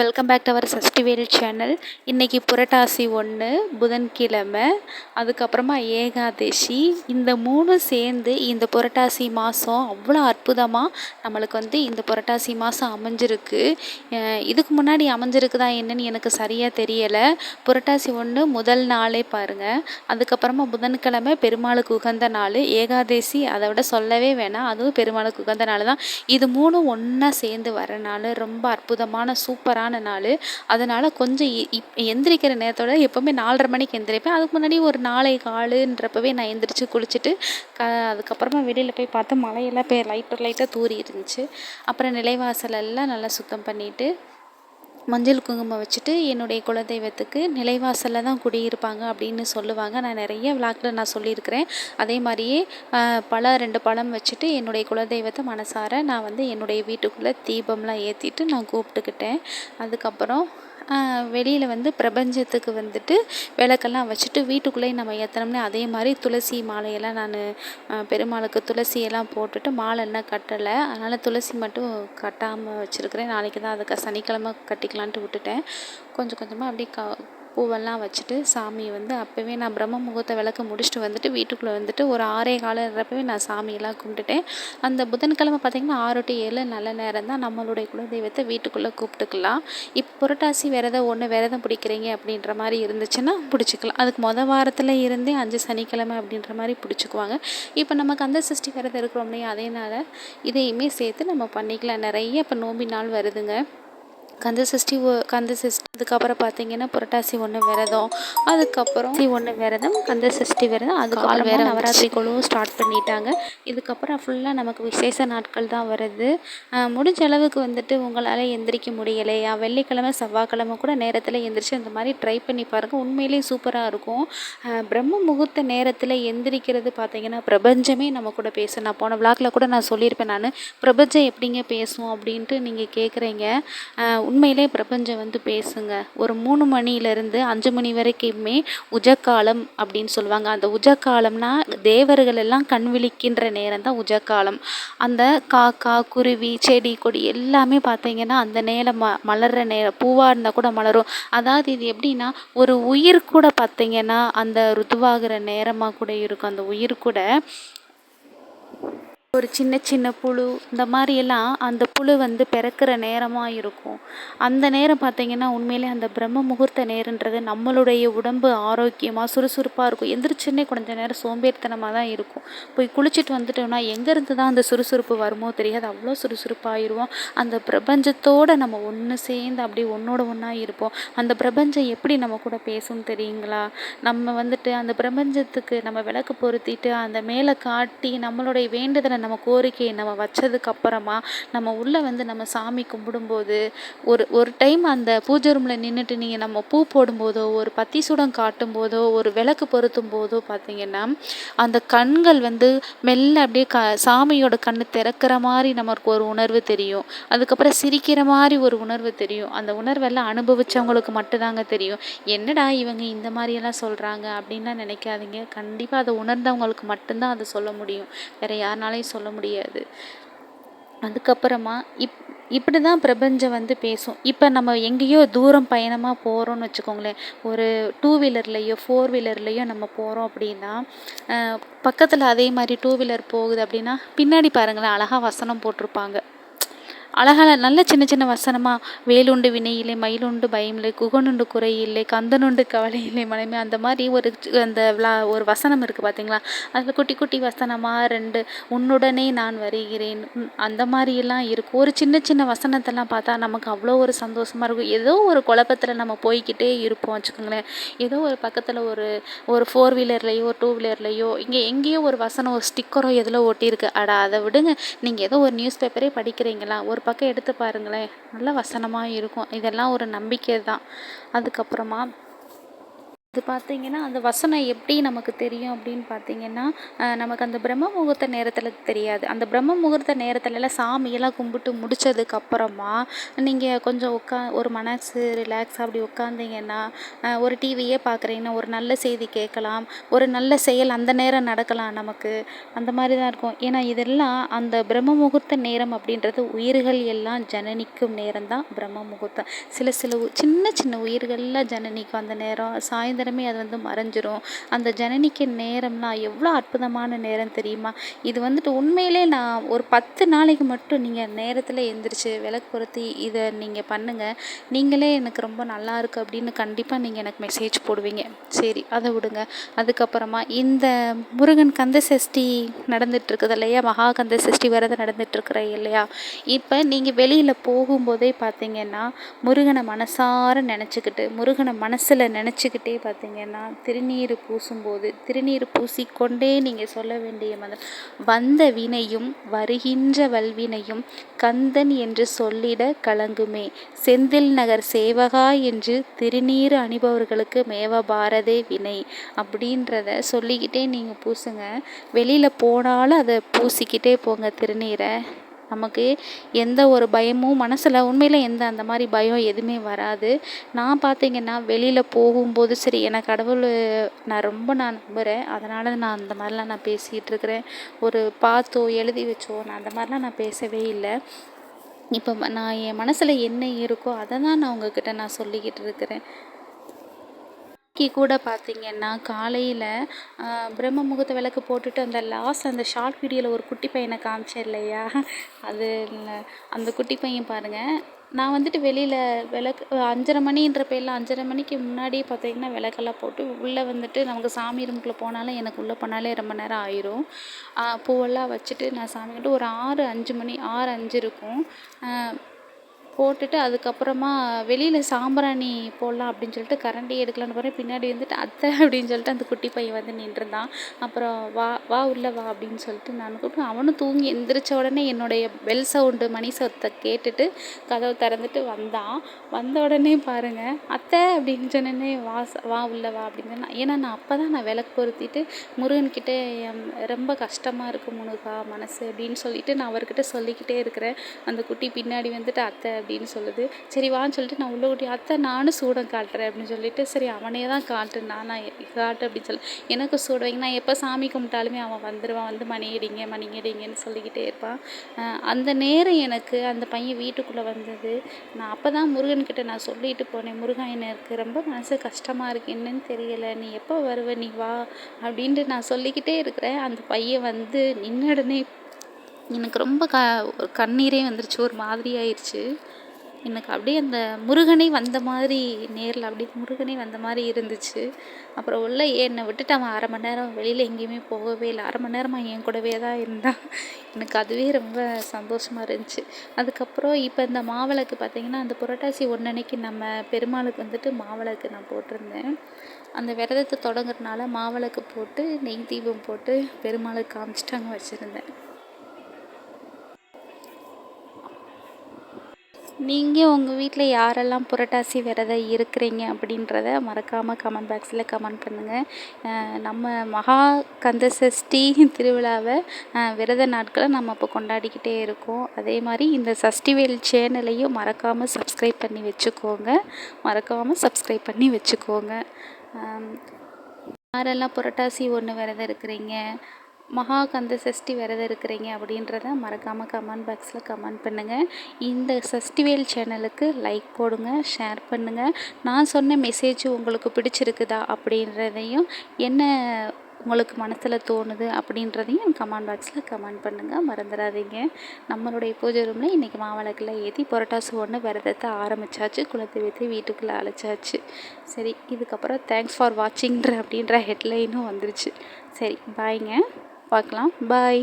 Welcome back to our Shashtivel channel இன்றைக்கி புரட்டாசி ஒன்று புதன்கிழமை அதுக்கப்புறமா ஏகாதசி. இந்த மூணும் சேர்ந்து இந்த புரட்டாசி மாதம் அவ்வளோ அற்புதமாக நம்மளுக்கு வந்து இந்த புரட்டாசி மாதம் அமைஞ்சிருக்கு. இதுக்கு முன்னாடி அமைஞ்சிருக்குதா என்னன்னு எனக்கு சரியாக தெரியலை. புரட்டாசி ஒன்று முதல் நாளே பாருங்கள் அதுக்கப்புறமா புதன்கிழமை பெருமாளுக்கு உகந்த நாள். ஏகாதசி அதை விட சொல்லவே வேணாம். அதுவும் பெருமாளுக்கு உகந்த நாள் தான் இது மூணும் ஒன்றா சேர்ந்து வர நாள். ரொம்ப அற்புதமான சூப்பரான நாள். அதனால் கொஞ்சம் எந்திரிக்கிற நேரத்தோட எப்போவுமே நாலரை மணிக்கு எந்திரிப்பேன். அதுக்கு முன்னாடி ஒரு நாளை காலுன்றப்பவே நான் எந்திரிச்சு குளிச்சுட்டு க அதுக்கப்புறமா வெளியில் போய் பார்த்தா மழையெல்லாம் போய் லைட்டாக லைட்டாக தூரி இருந்துச்சு. அப்புறம் நிலைவாசலெல்லாம் நல்லா சுத்தம் பண்ணிவிட்டு மஞ்சள் குங்குமம் வச்சுட்டு என்னுடைய குலதெய்வத்துக்கு நிலைவாசலில் தான் குடியிருப்பாங்க அப்படின்னு சொல்லுவாங்க. நான் நிறைய விளாக்கில் நான் சொல்லியிருக்கிறேன். அதே மாதிரியே ஆஹ், பழம் ரெண்டு பழம் வச்சுட்டு என்னுடைய குலதெய்வத்தை மனசார நான் வந்து என்னுடைய வீட்டுக்குள்ளே தீபம்லாம் ஏற்றிட்டு நான் கூப்பிட்டுக்கிட்டேன். அதுக்கப்புறம் வெளியில் வந்து பிரபஞ்சத்துக்கு வந்துட்டு விளக்கெல்லாம் வச்சுட்டு வீட்டுக்குள்ளேயே நம்ம ஏற்றினோம்னா அதே மாதிரி துளசி மாலையெல்லாம் நான் பெருமாளுக்கு துளசியெல்லாம் போட்டுட்டு மாலை இன்னும் கட்டலை. அதனால் துளசி மட்டும் கட்டாமல் வச்சுருக்கிறேன். நாளைக்கு தான் அதுக்கு சனிக்கிழமை கட்டிக்கலான்ட்டு விட்டுட்டேன். கொஞ்சம் கொஞ்சமாக அப்படியே க பூவெல்லாம் வச்சுட்டு சாமியை வந்து அப்போவே நான் பிரம்ம முகூர்த்த விளக்கு முடிச்சுட்டு வந்துட்டு வீட்டுக்குள்ளே வந்துட்டு ஒரு ஆறே காலன்றப்பவே நான் சாமியெல்லாம் கும்பிட்டுட்டேன். அந்த புதன்கிழமை பார்த்திங்கன்னா ஆறு டு ஏழு நல்ல நேரம் தான் நம்மளுடைய குலதெய்வத்தை வீட்டுக்குள்ளே கூப்பிட்டுக்கலாம். இப்போ புரட்டாசி விரதம் ஒன்று விரதம் பிடிக்கிறீங்க அப்படின்ற மாதிரி இருந்துச்சுன்னா பிடிச்சிக்கலாம். அதுக்கு மொதல் வாரத்தில் இருந்தே அஞ்சு சனிக்கிழமை அப்படின்ற மாதிரி பிடிச்சிக்குவாங்க. இப்போ நமக்கு அந்த சஷ்டி விரதம் இருக்கிறோம் இல்லையா? அதேனால இதையுமே சேர்த்து நம்ம பண்ணிக்கலாம். நிறைய இப்போ நோம்பி நாள் வருதுங்க. கந்த சஷ்டி கந்த சஷ்டி அதுக்கப்புறம் பார்த்தீங்கன்னா புரட்டாசி ஒன்று விரதம் அதுக்கப்புறம் ஒன்று விரதம் கந்த சஷ்டி விரதம் அதுக்கப்புறம் வேற நவராத்திரி குழுவும் ஸ்டார்ட் பண்ணிட்டாங்க. இதுக்கப்புறம் ஃபுல்லாக நமக்கு விசேஷ நாட்கள் தான் வருது. முடிஞ்ச அளவுக்கு வந்துட்டு உங்களால் எந்திரிக்க முடியலையா வெள்ளிக்கிழமை செவ்வாய்க்கிழமை கூட நேரத்தில் எந்திரிச்சு அந்த மாதிரி ட்ரை பண்ணி பாருங்கள் உண்மையிலேயே சூப்பராக இருக்கும். பிரம்ம முகூர்த்த நேரத்தில் எந்திரிக்கிறது பார்த்தீங்கன்னா பிரபஞ்சமே நம்ம கூட பேசும். நான் போன விளாக்ல கூட நான் சொல்லியிருப்பேன் நான். பிரபஞ்சம் எப்படிங்க பேசும் அப்படின்ட்டு நீங்கள் கேட்குறீங்க உண்மையிலே பிரபஞ்சம் வந்து பேசுங்க. ஒரு மூணு மணியிலேருந்து அஞ்சு மணி வரைக்குமே உஜக்காலம் அப்படின்னு சொல்லுவாங்க. அந்த உஜக்காலம்னா தேவர்கள் எல்லாம் கண் விழிக்கின்ற நேரம் தான் உஜக்காலம். அந்த காக்கா குருவி செடி கொடி எல்லாமே பார்த்தீங்கன்னா அந்த நேரம் ம மலர்ற நேரம் பூவாக இருந்தால் கூட மலரும். அதாவது இது எப்படின்னா ஒரு உயிர் கூட பார்த்தீங்கன்னா அந்த ருதுவாகிற நேரமாக கூட இருக்கும். அந்த உயிர் கூட ஒரு சின்ன சின்ன புழு இந்த மாதிரி எல்லாம் அந்த புழு வந்து பிறக்கிற நேரமாக இருக்கும். அந்த நேரம் பார்த்தீங்கன்னா உண்மையிலே அந்த பிரம்ம முகூர்த்த நேரன்றது நம்மளுடைய உடம்பு ஆரோக்கியமாக சுறுசுறுப்பாக இருக்கும். எந்திரிச்சுன்னே கொஞ்ச நேரம் சோம்பேறித்தனமாக தான் இருக்கும். போய் குளிச்சுட்டு வந்துட்டோம்னா எங்கேருந்து தான் அந்த சுறுசுறுப்பு வருமோ தெரியாது. அவ்வளோ சுறுசுறுப்பாகிருவோம் அந்த பிரபஞ்சத்தோட நம்ம ஒன்று சேர்ந்து அப்படியே ஒன்றோட ஒன்றா இருப்போம். அந்த பிரபஞ்சம் எப்படி நம்ம கூட பேசும் தெரியுங்களா? நம்ம வந்துட்டு அந்த பிரபஞ்சத்துக்கு நம்ம விளக்கு பொருத்திட்டு அந்த மேலே காட்டி நம்மளுடைய வேண்டுதலை நம்ம கோரிக்கையை நம்ம வச்சதுக்கு அப்புறமா நம்ம உள்ளே வந்து நம்ம சாமி கும்பிடும்போது ஒரு ஒரு டைம் அந்த பூஜை ரூமில் நின்றுட்டு நீங்கள் நம்ம பூ போடும்போதோ ஒரு பத்தி சுடம் காட்டும் போதோ ஒரு விளக்கு பொருத்தும் போதோ பார்த்தீங்கன்னா அந்த கண்கள் வந்து மெல்ல அப்படியே க சாமியோட கண்ணு திறக்கிற மாதிரி நமக்கு ஒரு உணர்வு தெரியும். அதுக்கப்புறம் சிரிக்கிற மாதிரி ஒரு உணர்வு தெரியும். அந்த உணர்வெல்லாம் அனுபவித்தவங்களுக்கு மட்டும்தாங்க தெரியும். என்னடா இவங்க இந்த மாதிரியெல்லாம் சொல்கிறாங்க அப்படின்லாம் நினைக்காதீங்க. கண்டிப்பாக அதை உணர்ந்தவங்களுக்கு மட்டும்தான் அதை சொல்ல முடியும். வேறு யாருனாலையும் சொல்ல முடியாது. அதுக்கப்புறமா இப் இப்படி தான் பிரபஞ்சம் வந்து பேசும். இப்போ நம்ம எங்கேயோ தூரம் பயணமாக போகிறோம்னு வச்சுக்கோங்களேன். ஒரு டூ வீலர்லேயோ ஃபோர் வீலர்லேயோ நம்ம போகிறோம் அப்படின்னா பக்கத்தில் அதே மாதிரி டூ வீலர் போகுது அப்படின்னா பின்னாடி பாருங்களேன் அழகாக வசனம் போட்டிருப்பாங்க. அழகான நல்ல சின்ன சின்ன வசனமாக வேலுண்டு வினையில்லை மயிலுண்டு பயமில்லை குகனுண்டு குறையில்லை கந்தனுண்டு கவலை இல்லை மனைமே அந்த மாதிரி ஒரு அந்த விழா ஒரு வசனம் இருக்குது பார்த்தீங்களா அதில் குட்டி குட்டி வசனமாக ரெண்டு உன்னுடனே நான் வருகிறேன். அந்த மாதிரிலாம் இருக்கும் ஒரு சின்ன சின்ன வசனத்தெல்லாம் பார்த்தா நமக்கு அவ்வளோ ஒரு சந்தோஷமாக இருக்கும். ஏதோ ஒரு குழப்பத்தில் நம்ம போய்கிட்டே இருப்போம் வச்சுக்கோங்களேன். ஏதோ ஒரு பக்கத்தில் ஒரு ஒரு ஃபோர் வீலர்லேயோ ஒரு டூ வீலர்லேயோ இங்கே எங்கேயோ ஒரு வசனம் ஒரு ஸ்டிக்கரோ எதில் ஓட்டியிருக்கு அடா அதை விடுங்க. நீங்கள் ஏதோ ஒரு நியூஸ் பேப்பரே படிக்கிறீங்களா? ஒரு பக்கம் எடுத்து பாருங்களேன். நல்ல வசனமாக இருக்கும். இதெல்லாம் ஒரு நம்பிக்கை தான் அதுக்கப்புறமா இது பார்த்தீங்கன்னா அந்த வசனம் எப்படி நமக்கு தெரியும் அப்படின்னு பார்த்தீங்கன்னா நமக்கு அந்த பிரம்ம முகூர்த்த நேரத்தில் தெரியாது. அந்த பிரம்ம முகூர்த்த நேரத்துலலாம் சாமியெல்லாம் கும்பிட்டு முடித்ததுக்கப்புறமா நீங்கள் கொஞ்சம் உட்கா ஒரு மனசு ரிலாக்ஸாக அப்படி உட்காந்திங்கன்னா ஒரு டிவியே பார்க்குறீங்கன்னா ஒரு நல்ல செய்தி கேட்கலாம் ஒரு நல்ல செயல் அந்த நேரம் நடக்கலாம் நமக்கு. அந்த மாதிரி தான் இருக்கும். ஏன்னா இதெல்லாம் அந்த பிரம்ம முகூர்த்த நேரம் அப்படின்றது உயிர்கள் எல்லாம் ஜனனிக்கும் நேரம் தான் பிரம்ம முகூர்த்தம் சில சில சின்ன சின்ன உயிர்கள்லாம் ஜனனிக்கும் அந்த நேரம் சாயந்தரம் சாயந்தரமே அது வந்து மறைஞ்சிரும். அந்த ஜனனிக்கு நேரம்லாம் எவ்வளோ அற்புதமான நேரம் தெரியுமா? இது வந்துட்டு உண்மையிலே நான் ஒரு பத்து நாளைக்கு மட்டும் நீங்கள் நேரத்தில் எந்திரிச்சு விளக்கு பொருத்தி இதை நீங்கள் பண்ணுங்கள் நீங்களே எனக்கு ரொம்ப நல்லா இருக்குது அப்படின்னு கண்டிப்பாக நீங்கள் எனக்கு மெசேஜ் போடுவீங்க. சரி அதை விடுங்க. அதுக்கப்புறமா இந்த முருகன் கந்த சஷ்டி நடந்துகிட்ருக்குது இல்லையா? மகா கந்த சஷ்டி விரதம் நடந்துகிட்ருக்குற இல்லையா? இப்போ நீங்கள் வெளியில் போகும்போதே பார்த்தீங்கன்னா முருகனை மனசார நினச்சிக்கிட்டு முருகனை மனசில் நினச்சிக்கிட்டே பார்த்தீங்கன்னா திருநீர் பூசும்போது திருநீர் பூசிக்கொண்டே நீங்கள் சொல்ல வேண்டிய மந்திரம் வந்த வினையும் வருகின்ற வல்வினையும் கந்தன் என்று சொல்லிட கலங்குமே. செந்தில் நகர் சேவகா என்று திருநீர் அணிபவர்களுக்கு மேவ பாரதே வினை அப்படின்றத சொல்லிக்கிட்டே நீங்கள் பூசுங்க. வெளியில் போனாலும் அதை பூசிக்கிட்டே போங்க திருநீரை. நமக்கு எந்த ஒரு பயமும் மனசில் உண்மையில் எந்த அந்த மாதிரி பயம் எதுவுமே வராது. நான் பார்த்தீங்கன்னா வெளியில் போகும்போது சரி எனக்கு கடவுள் நான் ரொம்ப நான் நம்புகிறேன் அதனால் நான் அந்த மாதிரிலாம் நான் பேசிகிட்டு இருக்கிறேன். ஒரு பார்த்தோ எழுதி வச்சோ நான் அந்த மாதிரிலாம் நான் பேசவே இல்லை. இப்போ நான் என் மனசில் என்ன இருக்கோ அதை தான் நான் உங்ககிட்ட நான் சொல்லிக்கிட்டு இருக்கிறேன். இன்றைக்கி கூட பார்த்திங்கன்னா காலையில் பிரம்ம முகூர்த்த விளக்கு போட்டுட்டு அந்த லாஸ்ட் அந்த ஷார்ட் வீடியோவில் ஒரு குட்டி பையனை காமிச்சேன் இல்லையா? அது அந்த குட்டி பையன் பாருங்கள் நான் வந்துட்டு வெளியில் விளக்கு அஞ்சரை மணின்ற பேரில் அஞ்சரை மணிக்கு முன்னாடியே பார்த்தீங்கன்னா விளக்கெல்லாம் போட்டு உள்ளே வந்துட்டு நமக்கு சாமி ரூமுக்குள்ளே போனாலும் எனக்கு உள்ளே போனாலே ரொம்ப நேரம் ஆயிரும். பூவெல்லாம் வச்சுட்டு நான் சாமி கும்பிட்டு ஒரு ஆறு அஞ்சு மணி ஆறு அஞ்சு இருக்கும். போட்டுட்டு அதுக்கப்புறமா வெளியில் சாம்பிராணி போடலாம் அப்படின்னு சொல்லிட்டு கரண்டி எடுக்கலான்னு போகிறேன் பின்னாடி வந்துட்டு அத்தை அப்படின்னு சொல்லிட்டு அந்த குட்டி பையன் வந்து நின்றுருந்தான். அப்புறம் வா வா உள்ளே வா அப்படின்னு சொல்லிட்டு நான் கூப்பிட்டு அவனும் தூங்கி எந்திரிச்ச உடனே என்னுடைய பெல் சவுண்டு மணி சவுத்தை கேட்டுட்டு கதவை திறந்துட்டு வந்தான். வந்த உடனே பாருங்கள் அத்தை அப்படின்னு சொன்னேன்னே வா வா உள்ளே வா அப்படின்னு சொன்னான் ஏன்னா நான் அப்போ தான் நான் விளக்கு பொருத்திட்டு முருகன்கிட்ட ரொம்ப கஷ்டமாக இருக்குது முனுகா மனசு அப்படின்னு சொல்லிட்டு நான் அவர்கிட்ட சொல்லிக்கிட்டே இருக்கிறேன். அந்த குட்டி பின்னாடி வந்துட்டு அத்தை அப்படின்னு சொல்லுது. சரி வான்னு சொல்லிட்டு நான் உள்ள கூட்டி அத்தை நானும் சூடம் காட்டுறேன் அப்படின்னு சொல்லிட்டு சரி அவனே தான் காட்டு நான் காட்டு அப்படின்னு சொல்லி. எனக்கு சூட வைங்க நான் எப்போ சாமி கும்பிட்டாலுமே அவன் வந்துடுவான் வந்து மணியடிங்க மணியடிங்கன்னு சொல்லிக்கிட்டே இருப்பான். அந்த நேரம் எனக்கு அந்த பையன் வீட்டுக்குள்ளே வந்தது. நான் அப்போ தான் முருகன்கிட்ட நான் சொல்லிட்டு போனேன் முருகன் எனக்கு ரொம்ப மனசு கஷ்டமாக இருக்குது என்னன்னு தெரியலை நீ எப்போ வருவ நீ வா அப்படின்ட்டு நான் சொல்லிக்கிட்டே இருக்கிறேன். அந்த பையன் வந்து நின்னடனே எனக்கு ரொம்ப க கண்ணீரே வந்துருச்சு ஒரு மாதிரி ஆயிடுச்சு எனக்கு அப்படியே அந்த முருகனே வந்த மாதிரி நேரில் அப்படியே முருகனே வந்த மாதிரி இருந்துச்சு. அப்புறம் உள்ள என்னை விட்டுட்டு அவன் அரை மணி நேரம் வெளியில் எங்கேயுமே போகவே இல்லை. அரை மணி நேரமாக என் கூடவே தான் இருந்தான். எனக்கு அதுவே ரொம்ப சந்தோஷமாக இருந்துச்சு. அதுக்கப்புறம் இப்போ இந்த மாவிளக்கு பார்த்திங்கன்னா அந்த புரட்டாசி ஒன்றன்னைக்கு நம்ம பெருமாளுக்கு வந்துட்டு மாவிளக்கு நான் போட்டிருந்தேன். அந்த விரதத்தை தொடங்குறதுனால மாவிளக்கு போட்டு நெய் தீபம் போட்டு பெருமாளுக்கு காமிச்சிட்டு அங்கே வச்சுருந்தேன். நீங்கள் உங்கள் வீட்டில் யாரெல்லாம் புரட்டாசி விரதம் இருக்கிறீங்க அப்படின்றத மறக்காமல் கமெண்ட் பாக்ஸில் கமெண்ட் பண்ணுங்கள் நம்ம மகா கந்த சஷ்டி திருவிழாவை விரத நாட்களை நம்ம இப்போ கொண்டாடிக்கிட்டே இருக்கோம். அதே மாதிரி இந்த சஷ்டிவேல் சேனலையும் மறக்காமல் சப்ஸ்கிரைப் பண்ணி வச்சுக்கோங்க. மறக்காமல் சப்ஸ்கிரைப் பண்ணி வச்சுக்கோங்க. யாரெல்லாம் புரட்டாசி ஒன்று விரதம் இருக்கிறீங்க? மகாகந்த சஷ்டி விரதம் இருக்கிறீங்க அப்படின்றத மறக்காமல் கமெண்ட் பாக்ஸில் கமெண்ட் பண்ணுங்கள் இந்த சஷ்டிவேல் சேனலுக்கு லைக் போடுங்க ஷேர் பண்ணுங்கள் நான் சொன்ன மெசேஜ் உங்களுக்கு பிடிச்சிருக்குதா அப்படின்றதையும் என்ன உங்களுக்கு மனசில் தோணுது அப்படின்றதையும் கமெண்ட் பாக்ஸில் கமெண்ட் பண்ணுங்கள் மறந்துடாதீங்க. நம்மளுடைய பூஜை ரூமில் இன்றைக்கி மாவிளக்கில் ஏற்றி புரட்டாசு ஒன்று விரதத்தை ஆரம்பித்தாச்சு குளத்தை வைத்து வீட்டுக்குள்ளே அழைச்சாச்சு. சரி இதுக்கப்புறம் தேங்க்ஸ் ஃபார் வாட்சிங்கிற அப்படின்ற ஹெட்லைனும் வந்துருச்சு. சரி பாய்ங்க பார்க்கலாம். பாய்.